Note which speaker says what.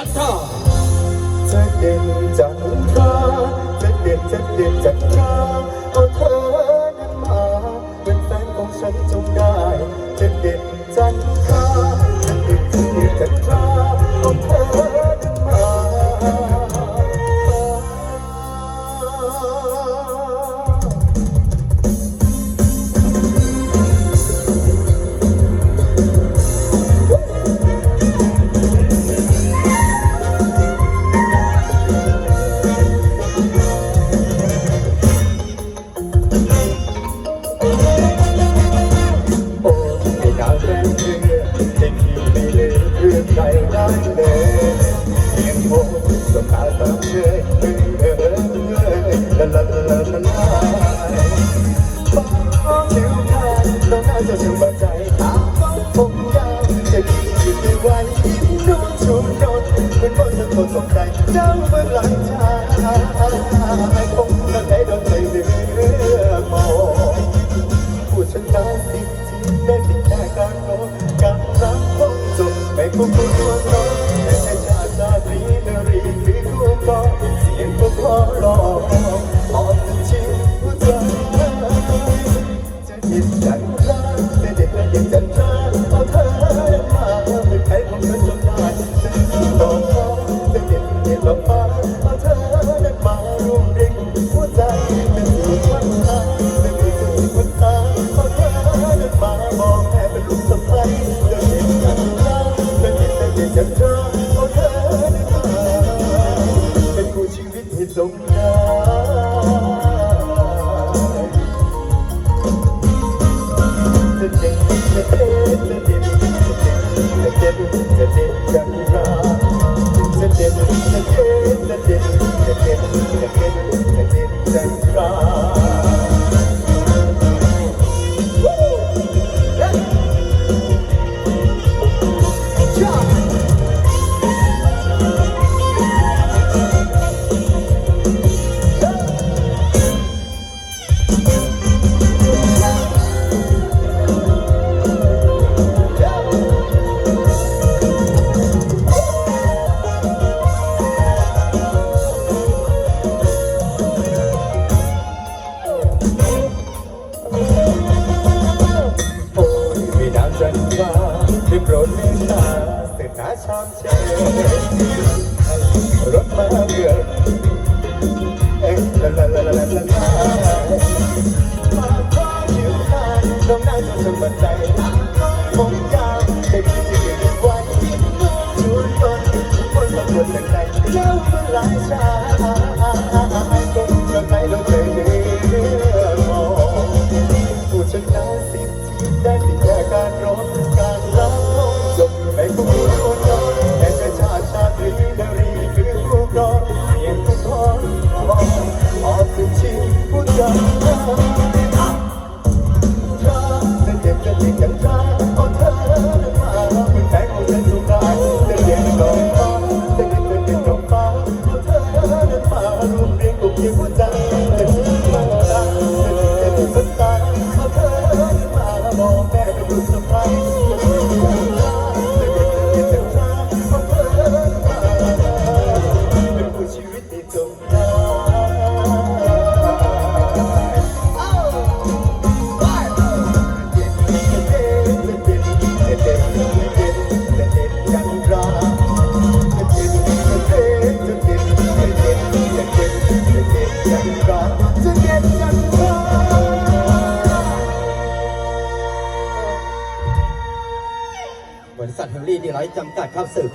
Speaker 1: จะเด่นจันทราจะเด่นจะเด่นจันทราเอาเธอนั้นมาเป็นแฟนของฉันจงได้ เจ้าเบื้องหลังชาคงจะได้โดนใจเรือมองผู้ชนะสิทธิ์ได้สิแค่การรอการรักคงจบไม่คงควรรอ Take a drop. าชามเชยรมเรื่อยเอ๊ะลาลาลาลาลาลามาคว้าเดวกันต้องนั่งจนถึงบันได ดีดีไร
Speaker 2: จำกัดครับสื่อ